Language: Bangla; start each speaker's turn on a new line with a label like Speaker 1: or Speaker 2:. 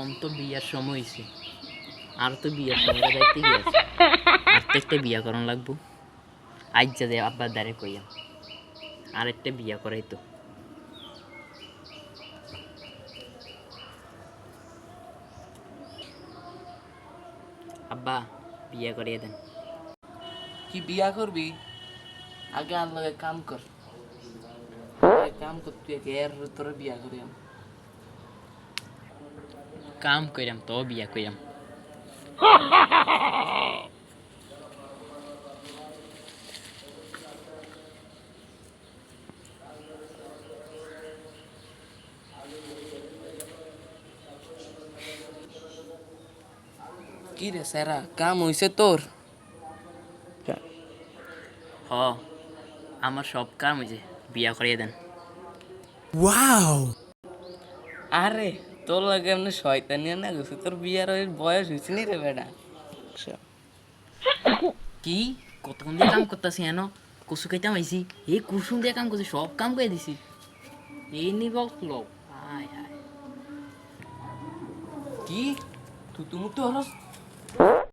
Speaker 1: অন্ত বিয়ার সময় হয়েছে আর তো বিয়ার সময়টা দেখতে গিয়েছে আর তো একটা বিয়া করান লাগবো। আজ দেয় আব্বার দ্বারে কইয়াম। আর একটা বিয়া করাই তো। আব্বা, বিয়া করিয়ে দেন।
Speaker 2: কি বিয়া করবি? আগে আল্লাহ কাম কর। কাম করতে এর তোর বিয়া করি আমি।
Speaker 1: কাম কইরাম তো বিয়া কইরাম।
Speaker 2: কি রে স্যারা কাম হইছে তোর?
Speaker 1: হ আমার সব কাম হয়েছে বিয়া করিয়ে দেন। ওয়াও!
Speaker 2: আরে তোর লাগে এমনি শয়তানিয়া না গেছে তোর বিয়ার ওই বয়স হয়েছে নি রে বেটা
Speaker 1: কি? কতক্ষণ দিয়ে কাম করতেছি এনো কুসু খাইতাম আইসি এই কুসুম দিয়ে কাম করছি সব কাম করে দিছি। এ নি বকলো আয় আয়।
Speaker 2: কি? তুই তুমি তো হরস